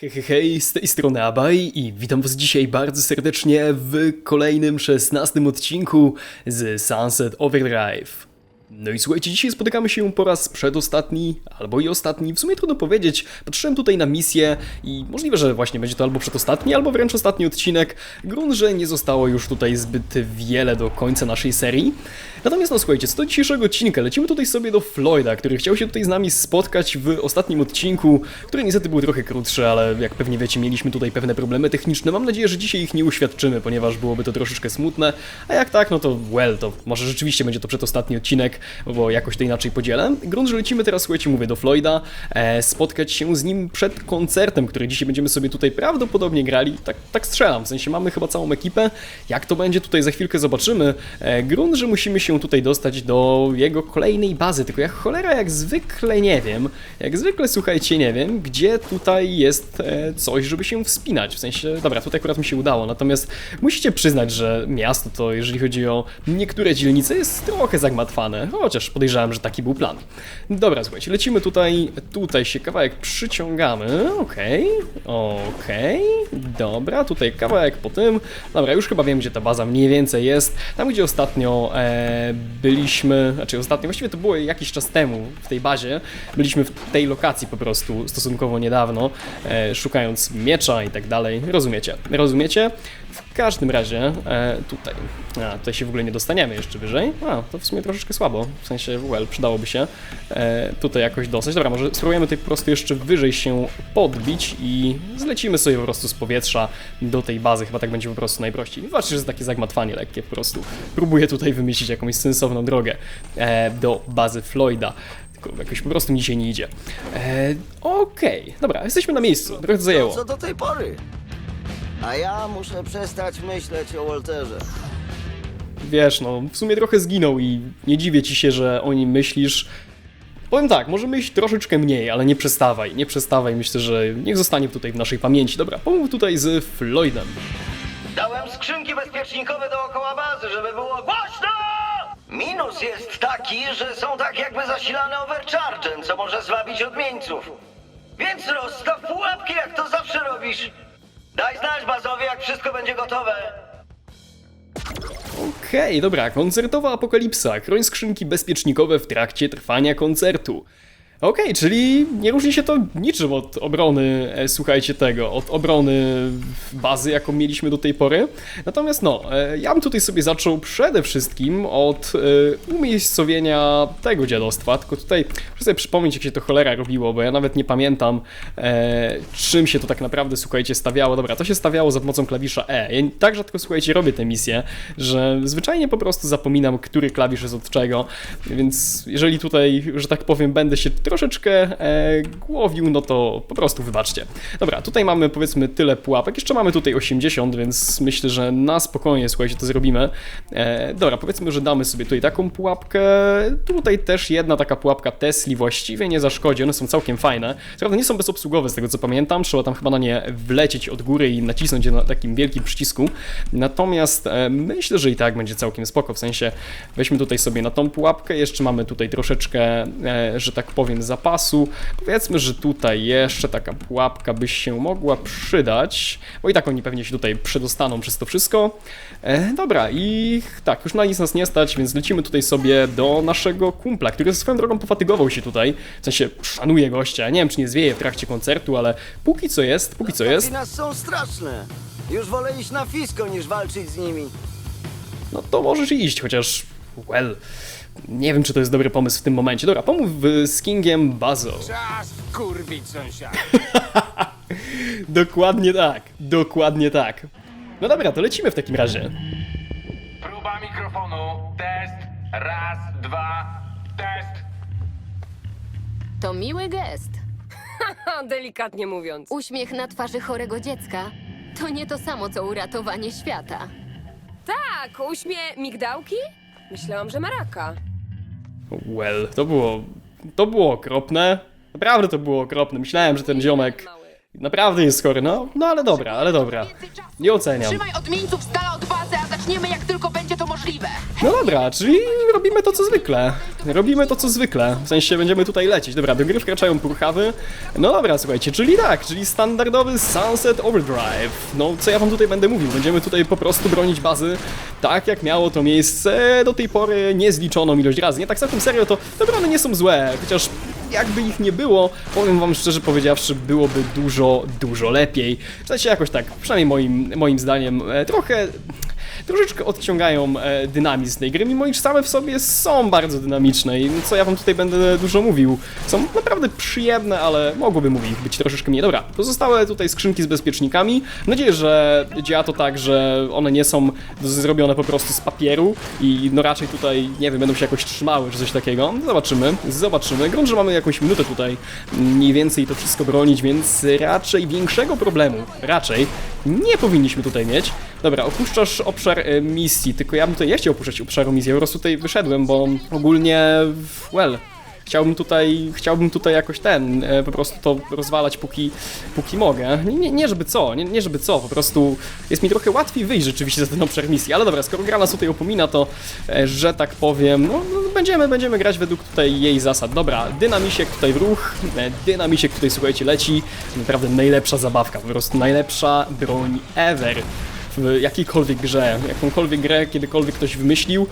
Hej, hej, z tej strony Abaj i witam was dzisiaj bardzo serdecznie w kolejnym 16 odcinku z Sunset Overdrive. No i słuchajcie, dzisiaj spotykamy się po raz przedostatni, albo i ostatni, w sumie trudno powiedzieć. Patrzyłem tutaj na misję i możliwe, że właśnie będzie to albo przedostatni, albo wręcz ostatni odcinek. Grunt, że nie zostało już tutaj zbyt wiele do końca naszej serii. Natomiast no słuchajcie, co do dzisiejszego odcinka, lecimy tutaj sobie do Floyda, który chciał się tutaj z nami spotkać w ostatnim odcinku, który niestety był trochę krótszy, ale jak pewnie wiecie, mieliśmy tutaj pewne problemy techniczne. Mam nadzieję, że dzisiaj ich nie uświadczymy, ponieważ byłoby to troszeczkę smutne, a jak tak, no to well, to może rzeczywiście będzie to przedostatni odcinek, bo jakoś to inaczej podzielę. Grunt, że lecimy teraz, słuchajcie, mówię do Floyda, e, spotkać się z nim przed koncertem, który dzisiaj będziemy sobie tutaj prawdopodobnie grali, tak, tak strzelam, w sensie mamy chyba całą ekipę, jak to będzie tutaj za chwilkę zobaczymy. E, grunt, że musimy się tutaj dostać do jego kolejnej bazy, tylko jak cholera, jak zwykle nie wiem, jak zwykle słuchajcie, nie wiem, gdzie tutaj jest e, coś, żeby się wspinać, w sensie, dobra, tutaj akurat mi się udało, natomiast musicie przyznać, że miasto to, jeżeli chodzi o niektóre dzielnice, jest trochę zagmatwane, chociaż podejrzewam, że taki był plan. Dobra, słuchajcie, lecimy tutaj, tutaj się kawałek przyciągamy, okej, okej, dobra, tutaj kawałek po tym, dobra, już chyba wiem, gdzie ta baza mniej więcej jest, tam gdzie ostatnio e, byliśmy, znaczy ostatnio, właściwie to było jakiś czas temu w tej bazie, byliśmy w tej lokacji po prostu stosunkowo niedawno, e, szukając miecza i tak dalej, rozumiecie, rozumiecie? W każdym razie, e, tutaj, a, tutaj się w ogóle nie dostaniemy jeszcze wyżej, a, to w sumie troszeczkę słabo, w sensie, well, przydałoby się e, tutaj jakoś dostać, dobra, może spróbujemy tutaj po prostu jeszcze wyżej się podbić i zlecimy sobie po prostu z powietrza do tej bazy, chyba tak będzie po prostu najprościej. Zobaczcie, że jest takie zagmatwanie lekkie po prostu. Próbuję tutaj wymyślić jakąś sensowną drogę e, do bazy Floyda. Tylko jakoś po prostu mi dzisiaj nie idzie. E, Okej, dobra, jesteśmy na miejscu, trochę zajęło. Co do tej pory? A ja muszę przestać myśleć o Walterze. wiesz, no, w sumie trochę zginął i nie dziwię ci się, że o nim myślisz. Powiem tak, może myśl troszeczkę mniej, ale nie przestawaj, nie przestawaj, myślę, że niech zostanie tutaj w naszej pamięci. Dobra, pomów tutaj z Floydem. Dałem skrzynki bezpiecznikowe dookoła bazy, żeby było głośno! Minus jest taki, że są tak jakby zasilane overchargem, co może zwabić odmieńców. Więc rozstaw pułapki, jak to zawsze robisz. Daj znać bazowi, jak wszystko będzie gotowe. Okej, dobra, koncertowa apokalipsa, chroń skrzynki bezpiecznikowe w trakcie trwania koncertu. Okej, czyli nie różni się to niczym od obrony, e, słuchajcie tego, od obrony bazy, jaką mieliśmy do tej pory. Natomiast no, e, ja bym tutaj sobie zaczął przede wszystkim od e, umiejscowienia tego dziadostwa, tylko tutaj muszę sobie przypomnieć, jak się to cholera robiło, bo ja nawet nie pamiętam, e, czym się to tak naprawdę, słuchajcie, stawiało. Dobra, to się stawiało za pomocą klawisza E. Ja tak rzadko, słuchajcie, robię tę misję, że zwyczajnie po prostu zapominam, który klawisz jest od czego, więc jeżeli tutaj, że tak powiem, będę się troszeczkę e, głowił, no to po prostu wybaczcie. Dobra, tutaj mamy powiedzmy tyle pułapek, jeszcze mamy tutaj 80, więc myślę, że na spokojnie, słuchajcie, to zrobimy. E, dobra, powiedzmy, że damy sobie tutaj taką pułapkę, tutaj też jedna taka pułapka Tesli właściwie nie zaszkodzi, one są całkiem fajne. Prawda nie są bezobsługowe z tego co pamiętam, trzeba tam chyba na nie wlecieć od góry i nacisnąć je na takim wielkim przycisku. Natomiast e, myślę, że i tak będzie całkiem spoko, w sensie weźmy tutaj sobie na tą pułapkę, jeszcze mamy tutaj troszeczkę, e, że tak powiem, zapasu. Powiedzmy, że tutaj jeszcze taka pułapka by się mogła przydać, bo i tak oni pewnie się tutaj przedostaną przez to wszystko. E, dobra, i tak, już na nic nas nie stać, więc lecimy tutaj sobie do naszego kumpla, który swoją drogą pofatygował się tutaj, w sensie szanuje gościa, nie wiem, czy nie zwieje w trakcie koncertu, ale póki co jest, póki co jest, nas są straszne. Już wolę iść na fisko, niż walczyć z nimi. no to możesz iść, chociaż, well, nie wiem, czy to jest dobry pomysł w tym momencie. Dobra, pomów z Kingiem Bazo. Czas kurwić sąsiada. Dokładnie tak, dokładnie tak. No dobra, to lecimy w takim razie. Próba mikrofonu. Test. Raz, dwa. Test. To miły gest. Delikatnie mówiąc. Uśmiech na twarzy chorego dziecka to nie to samo co uratowanie świata. Tak, uśmie migdałki? Myślałam, że maraka. Well, to było, to było okropne. Naprawdę to było okropne. Myślałem, że ten ziomek naprawdę jest chory. No, no ale dobra, ale dobra. Nie oceniam. Trzymaj odmieńców z dala od bazy, a zaczniemy jak tylko możliwe. No dobra, czyli robimy to co zwykle. Robimy to co zwykle. W sensie będziemy tutaj lecieć. Dobra, do gry wkraczają purchawy. No dobra, słuchajcie, czyli tak, czyli standardowy Sunset Overdrive. No co ja wam tutaj będę mówił? Będziemy tutaj po prostu bronić bazy tak jak miało to miejsce do tej pory niezliczoną ilość razy. Nie tak całkiem serio, to te brony nie są złe, chociaż jakby ich nie było, powiem wam szczerze powiedziawszy, byłoby dużo, dużo lepiej. W sensie jakoś tak, przynajmniej moim, moim zdaniem, e, trochę troszeczkę odciągają e, dynamizm tej gry, mimo iż same w sobie są bardzo dynamiczne i co ja wam tutaj będę dużo mówił. Są naprawdę przyjemne, ale mogłoby mówić być troszeczkę mniej. Dobra, pozostałe tutaj skrzynki z bezpiecznikami. Mam nadzieję, że działa to tak, że one nie są zrobione po prostu z papieru i no raczej tutaj, nie wiem, będą się jakoś trzymały czy coś takiego. Zobaczymy, zobaczymy. Grunt, że mamy jakąś minutę tutaj mniej więcej to wszystko bronić, więc raczej większego problemu, raczej nie powinniśmy tutaj mieć. Dobra, opuszczasz obszar e, misji, tylko ja bym tutaj nie chciał opuszczać obszaru misji, po prostu tutaj wyszedłem, bo ogólnie, well, chciałbym tutaj, chciałbym tutaj jakoś ten, e, po prostu to rozwalać póki, póki mogę. Nie, nie, nie żeby co, nie, nie żeby co, po prostu jest mi trochę łatwiej wyjść rzeczywiście za ten obszar misji, ale dobra, skoro gra nas tutaj opomina, to, e, że tak powiem, no, no będziemy, będziemy grać według tutaj jej zasad. Dobra, dynamisiek tutaj w ruch, dynamisiek tutaj, słuchajcie, leci, naprawdę najlepsza zabawka, po prostu najlepsza broń ever w jakiejkolwiek grze, jakąkolwiek grę kiedykolwiek ktoś wymyślił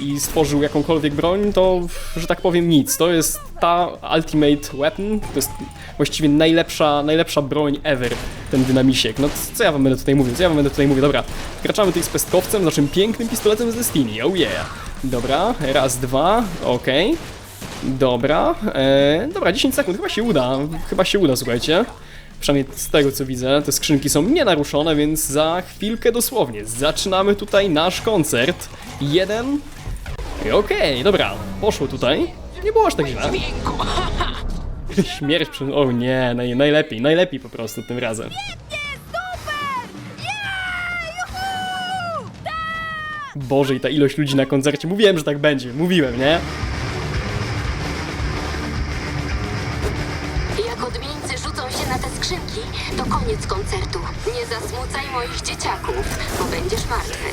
i stworzył jakąkolwiek broń, to że tak powiem nic. To jest ta ultimate weapon, to jest właściwie najlepsza, najlepsza broń ever, ten dynamisiek. No co ja wam będę tutaj mówił, co ja wam będę tutaj mówił, dobra. Wkraczamy tutaj z pestkowcem, naszym pięknym pistoletem z Destiny, oh yeah. Dobra, raz, dwa, okej. Dobra, e, dobra, 10 sekund, chyba się uda, chyba się uda, słuchajcie. Przynajmniej z tego co widzę, te skrzynki są nienaruszone, więc za chwilkę dosłownie zaczynamy tutaj nasz koncert. Jeden. Okej, dobra, poszło tutaj. Nie było aż tak źle. Śmierć przy... O nie, naj, najlepiej, najlepiej po prostu tym razem. Boże, i ta ilość ludzi na koncercie. Mówiłem, że tak będzie, mówiłem, nie? Moich dzieciaków, bo będziesz martwy.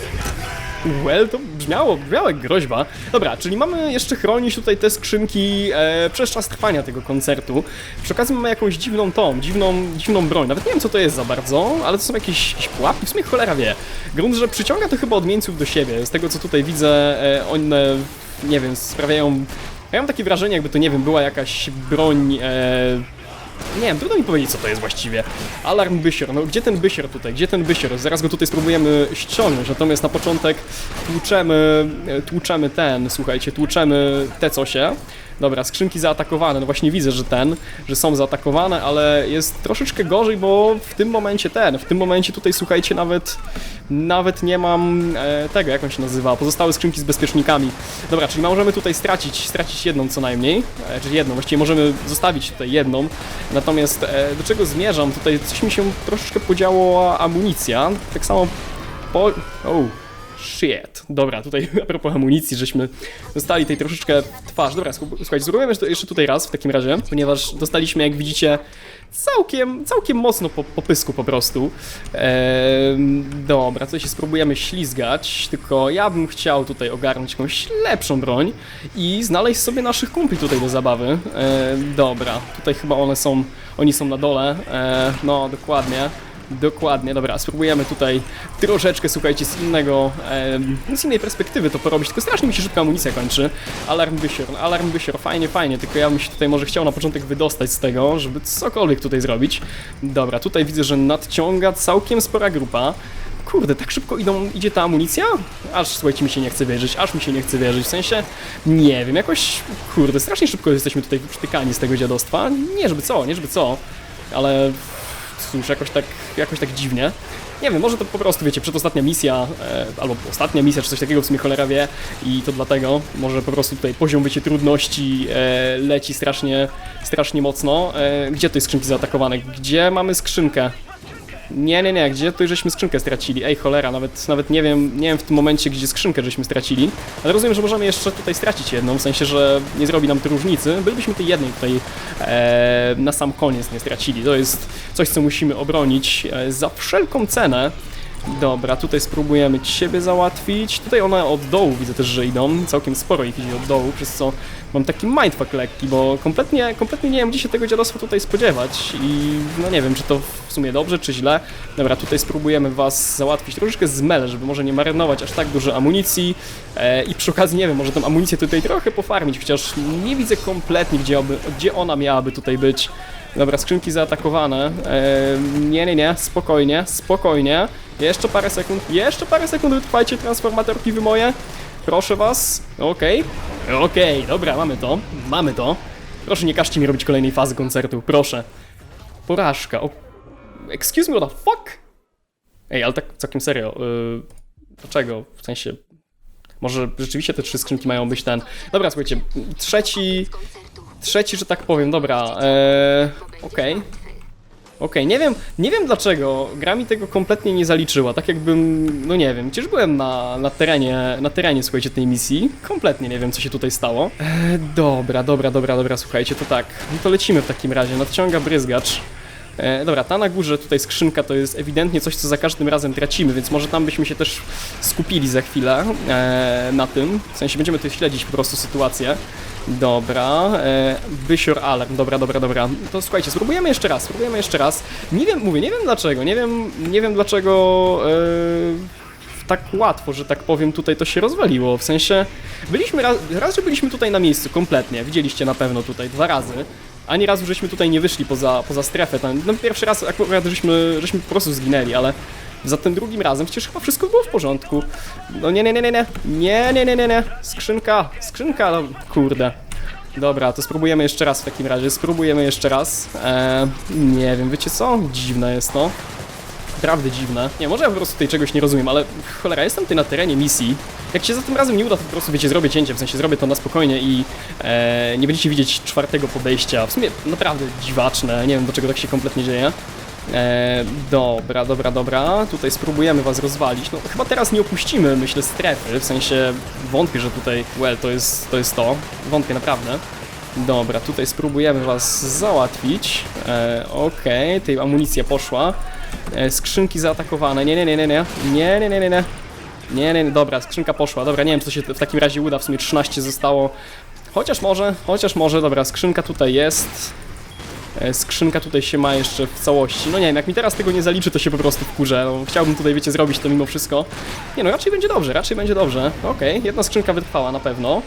Well, to brzmiało, brzmiało jak groźba. Dobra, czyli mamy jeszcze chronić tutaj te skrzynki e, przez czas trwania tego koncertu. Przy okazji mamy jakąś dziwną tą, dziwną, dziwną broń. Nawet nie wiem co to jest za bardzo, ale to są jakieś, jakieś pułapki, w sumie cholera wie. Grunt, że przyciąga to chyba odmieńców do siebie. Z tego co tutaj widzę, e, one, nie wiem, sprawiają... Ja mam takie wrażenie, jakby to, nie wiem, była jakaś broń... E, nie wiem, trudno mi powiedzieć, co to jest właściwie. Alarm bysior. No gdzie ten bysior tutaj? Gdzie ten bysior? Zaraz go tutaj spróbujemy ściągnąć, natomiast na początek tłuczemy, e, tłuczemy ten, słuchajcie, tłuczemy te cosie. Dobra, skrzynki zaatakowane. No właśnie widzę, że ten, że są zaatakowane, ale jest troszeczkę gorzej, bo w tym momencie ten, w tym momencie tutaj słuchajcie, nawet nawet nie mam e, tego, jak on się nazywa, pozostałe skrzynki z bezpiecznikami. Dobra, czyli możemy tutaj stracić, stracić jedną co najmniej, e, czyli jedną, właściwie możemy zostawić tutaj jedną. Natomiast e, do czego zmierzam? Tutaj coś mi się troszeczkę podziało amunicja, tak samo po... Oh. Shit. Dobra, tutaj a propos amunicji, żeśmy dostali tej troszeczkę twarz. Dobra, słuch- słuchajcie, spróbujemy jeszcze- jeszcze tutaj raz w takim razie, ponieważ dostaliśmy, jak widzicie, całkiem, całkiem mocno po, po pysku po prostu. Ehm, dobra, tutaj się spróbujemy ślizgać, tylko ja bym chciał tutaj ogarnąć jakąś lepszą broń i znaleźć sobie naszych kumpli tutaj do zabawy. Ehm, dobra, tutaj chyba one są, oni są na dole, ehm, no dokładnie. Dokładnie, dobra, spróbujemy tutaj troszeczkę, słuchajcie, z innego, em, z innej perspektywy to porobić, tylko strasznie mi się szybko amunicja kończy. Alarm wysior, alarm wysior, fajnie, fajnie, tylko ja bym się tutaj może chciał na początek wydostać z tego, żeby cokolwiek tutaj zrobić. Dobra, tutaj widzę, że nadciąga całkiem spora grupa. Kurde, tak szybko idą, idzie ta amunicja? Aż, słuchajcie, mi się nie chce wierzyć, aż mi się nie chce wierzyć, w sensie, nie wiem, jakoś, kurde, strasznie szybko jesteśmy tutaj przytykani z tego dziadostwa. Nie żeby co, nie żeby co, ale cóż, jakoś tak, jakoś tak dziwnie. Nie wiem, może to po prostu, wiecie, przedostatnia misja, e, albo ostatnia misja, czy coś takiego, w sumie cholera wie i to dlatego, może po prostu tutaj poziom, wiecie, trudności e, leci strasznie, strasznie mocno. E, gdzie tutaj skrzynki zaatakowane? Gdzie mamy skrzynkę? Nie, nie, nie, gdzie tutaj żeśmy skrzynkę stracili? Ej, cholera, nawet, nawet nie wiem, nie wiem w tym momencie, gdzie skrzynkę żeśmy stracili, ale rozumiem, że możemy jeszcze tutaj stracić jedną, w sensie, że nie zrobi nam to różnicy. Bylibyśmy tej jednej tutaj e, na sam koniec nie stracili. To jest coś, co musimy obronić e, za wszelką cenę. Dobra, tutaj spróbujemy ciebie załatwić. Tutaj one od dołu widzę też, że idą. Całkiem sporo ich idzie od dołu, przez co mam taki mindfuck lekki, bo kompletnie, kompletnie nie wiem, gdzie się tego dziadostwa tutaj spodziewać i no nie wiem, czy to w sumie dobrze, czy źle. Dobra, tutaj spróbujemy was załatwić troszeczkę z mele, żeby może nie marnować aż tak dużo amunicji e, i przy okazji, nie wiem, może tą amunicję tutaj trochę pofarmić, chociaż nie widzę kompletnie, gdzie, oby, gdzie ona miałaby tutaj być. Dobra, skrzynki zaatakowane. Eee, nie, nie, nie, spokojnie, spokojnie. Jeszcze parę sekund, jeszcze parę sekund wytrwajcie transformatorki wy moje. Proszę was. Okej, okej, dobra, mamy to, mamy to. Proszę nie każcie mi robić kolejnej fazy koncertu, proszę. Porażka, o... Excuse me, what the fuck? Ej, ale tak całkiem serio, yy, dlaczego? W sensie, może rzeczywiście te trzy skrzynki mają być ten... Dobra, słuchajcie, trzeci... Trzeci, że tak powiem, dobra, eee, okej. Okej, nie wiem, nie wiem dlaczego gra mi tego kompletnie nie zaliczyła, tak jakbym, no nie wiem, przecież byłem na, na terenie, na terenie, słuchajcie, tej misji, kompletnie nie wiem, co się tutaj stało. Eee, dobra, dobra, dobra, dobra, słuchajcie, to tak, no to lecimy w takim razie, nadciąga bryzgacz. E, dobra, ta na górze tutaj skrzynka to jest ewidentnie coś, co za każdym razem tracimy, więc może tam byśmy się też skupili za chwilę e, na tym. W sensie będziemy tutaj śledzić po prostu sytuację. Dobra, e, wysior alarm, dobra, dobra, dobra. To słuchajcie, spróbujemy jeszcze raz, spróbujemy jeszcze raz. Nie wiem, mówię, nie wiem dlaczego, nie wiem, nie wiem dlaczego e, tak łatwo, że tak powiem, tutaj to się rozwaliło. W sensie, byliśmy raz, raz, że byliśmy tutaj na miejscu kompletnie, widzieliście na pewno tutaj dwa razy. Ani razu żeśmy tutaj nie wyszli poza, poza strefę. Ten, no pierwszy raz akurat żeśmy, żeśmy po prostu zginęli, ale za tym drugim razem przecież chyba wszystko było w porządku. No nie, nie, nie, nie, nie, nie, nie, nie, nie, nie. skrzynka, skrzynka, no kurde. Dobra, to spróbujemy jeszcze raz w takim razie, spróbujemy jeszcze raz. Eee, nie wiem, wiecie co? Dziwne jest to. Naprawdę dziwne. Nie, może ja po prostu tutaj czegoś nie rozumiem, ale cholera, jestem tutaj na terenie misji. Jak się za tym razem nie uda, to po prostu, wiecie, zrobię cięcie, w sensie zrobię to na spokojnie i e, nie będziecie widzieć czwartego podejścia. W sumie naprawdę dziwaczne, nie wiem do czego tak się kompletnie dzieje. E, dobra, dobra, dobra. Tutaj spróbujemy was rozwalić. No chyba teraz nie opuścimy, myślę, strefy. W sensie wątpię, że tutaj, well, to jest to. Jest to. Wątpię naprawdę. Dobra, tutaj spróbujemy was załatwić. E, Okej, tej amunicja poszła. E, skrzynki zaatakowane. Nie, nie, nie, nie, nie. Nie, nie, nie, nie, nie. Nie, nie, nie, dobra, skrzynka poszła. Dobra, nie wiem, co się w takim razie uda. W sumie 13 zostało. Chociaż może, chociaż może. Dobra, skrzynka tutaj jest. E, Skrzynka tutaj się ma jeszcze w całości. No nie wiem, jak mi teraz tego nie zaliczy, to się po prostu wkurzę. No, chciałbym tutaj, wiecie, zrobić to mimo wszystko. Nie no, raczej będzie dobrze, raczej będzie dobrze. Okej, jedna skrzynka wytrwała na pewno.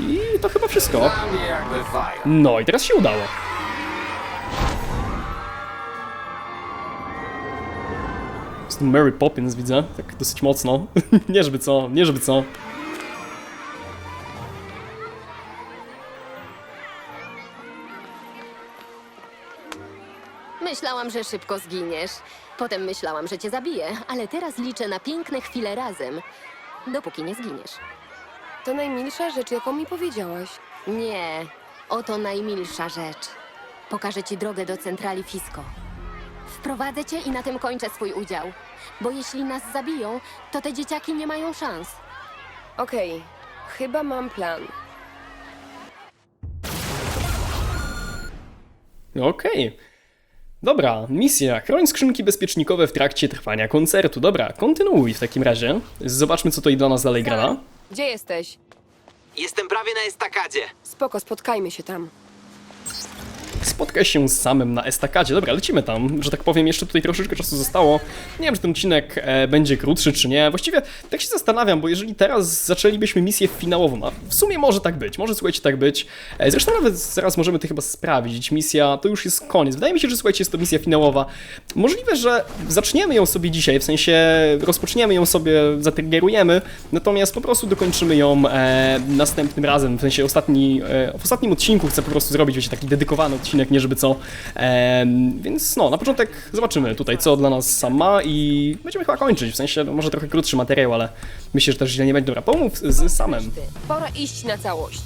I to chyba wszystko. No i teraz się udało. Mary Poppins widzę, tak dosyć mocno. nie żeby co, nie żeby co. Myślałam, że szybko zginiesz. Potem myślałam, że cię zabiję, ale teraz liczę na piękne chwile razem. Dopóki nie zginiesz. To najmilsza rzecz, jaką mi powiedziałaś. Nie, oto najmilsza rzecz. Pokażę ci drogę do centrali Fisco. Wprowadzę cię i na tym kończę swój udział. Bo jeśli nas zabiją, to te dzieciaki nie mają szans. Okej, chyba mam plan. Okej. Dobra, misja. Chroń skrzynki bezpiecznikowe w trakcie trwania koncertu. Dobra, kontynuuj w takim razie. Zobaczmy, co tutaj dla nas dalej gra. Gdzie jesteś? Jestem prawie na estakadzie. Spoko, spotkajmy się tam. Spotkaj się z samym na estakadzie. Dobra, lecimy tam, że tak powiem, jeszcze tutaj troszeczkę czasu zostało. Nie wiem, czy ten odcinek e, będzie krótszy, czy nie. Właściwie tak się zastanawiam, bo jeżeli teraz zaczęlibyśmy misję finałową, a w sumie może tak być, może słuchajcie tak być. E, zresztą nawet zaraz możemy to chyba sprawdzić. Misja to już jest koniec. Wydaje mi się, że słuchajcie, jest to misja finałowa. Możliwe, że zaczniemy ją sobie dzisiaj, w sensie rozpoczniemy ją sobie, zatriggerujemy, natomiast po prostu dokończymy ją e, następnym razem, w sensie ostatni, e, w ostatnim odcinku chcę po prostu zrobić, wiecie, taki dedykowany odcinek, nie żeby co. Em, więc no, na początek zobaczymy tutaj, co dla nas sam ma i będziemy chyba kończyć, w sensie no, może trochę krótszy materiał, ale myślę, że też źle nie będzie. Dobra, pomów z samym. Pora iść na całość.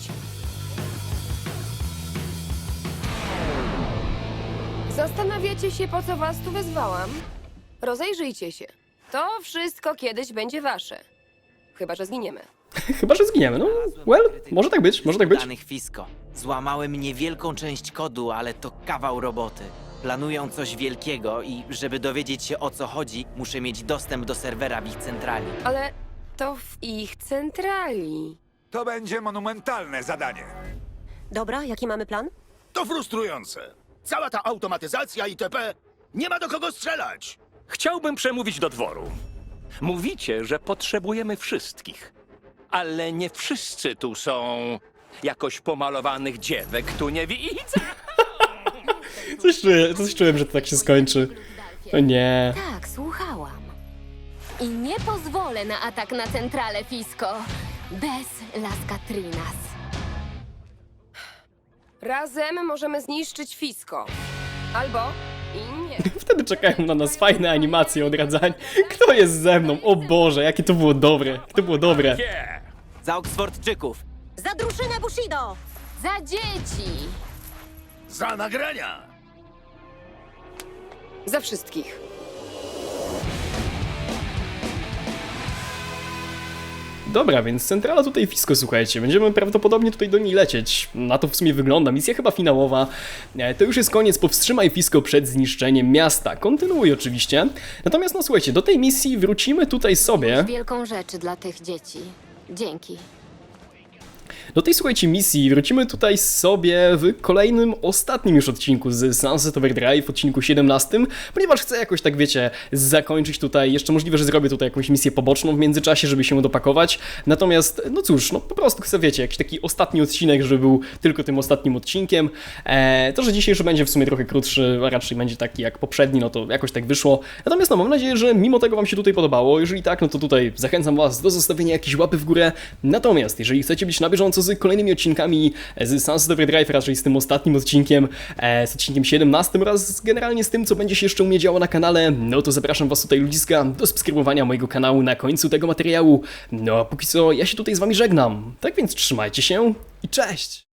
Zastanawiacie się, po co was tu wezwałam? Rozejrzyjcie się. To wszystko kiedyś będzie wasze. Chyba, że zginiemy. Chyba, że zginiemy, no, well, może tak być, może tak być. Danych Fisko. Złamałem niewielką część kodu, ale to kawał roboty. Planują coś wielkiego i żeby dowiedzieć się o co chodzi, muszę mieć dostęp do serwera w ich centrali. Ale to w ich centrali. To będzie monumentalne zadanie. Dobra, jaki mamy plan? To frustrujące. Cała ta automatyzacja itp. Nie ma do kogo strzelać. Chciałbym przemówić do dworu. Mówicie, że potrzebujemy wszystkich, ale nie wszyscy tu są jakoś pomalowanych dziewek, tu nie widzę. Coś czuję, coś czułem, że to tak się skończy. O nie. Tak, słuchałam. I nie pozwolę na atak na centralę Fisko bez Las Catrinas. Razem możemy zniszczyć Fisko. Albo i nie. Wtedy czekają na nas fajne animacje odradzań. Kto jest ze mną? O Boże, jakie to było dobre. Jakie to było dobre. Nie. Za Oksfordczyków! Za drużynę Bushido! Za dzieci! Za nagrania. Za wszystkich. Dobra, więc centrala tutaj Fisko, słuchajcie. Będziemy prawdopodobnie tutaj do niej lecieć. Na to w sumie wygląda. Misja chyba finałowa. E, To już jest koniec. Powstrzymaj Fisko przed zniszczeniem miasta. Kontynuuj oczywiście. Natomiast no słuchajcie, do tej misji wrócimy tutaj sobie. Wielką rzeczy dla tych dzieci. Dzięki. Do tej słuchajcie misji wrócimy tutaj sobie w kolejnym, ostatnim już odcinku z Sunset Overdrive, odcinku 17, ponieważ chcę jakoś tak wiecie, zakończyć tutaj, jeszcze możliwe, że zrobię tutaj jakąś misję poboczną w międzyczasie, żeby się dopakować, natomiast no cóż, no po prostu chcę wiecie, jakiś taki ostatni odcinek, żeby był tylko tym ostatnim odcinkiem, eee, to, że dzisiejszy będzie w sumie trochę krótszy, a raczej będzie taki jak poprzedni, no to jakoś tak wyszło, natomiast no mam nadzieję, że mimo tego Wam się tutaj podobało, jeżeli tak, no to tutaj zachęcam Was do zostawienia jakiejś łapy w górę, natomiast jeżeli chcecie być na bieżąco z kolejnymi odcinkami z Sunset Overdrive, raczej z tym ostatnim odcinkiem, e, z odcinkiem 17 oraz generalnie z tym, co będzie się jeszcze u mnie działo na kanale, no to zapraszam Was tutaj ludziska do subskrybowania mojego kanału na końcu tego materiału. No a póki co ja się tutaj z Wami żegnam. Tak więc trzymajcie się i cześć!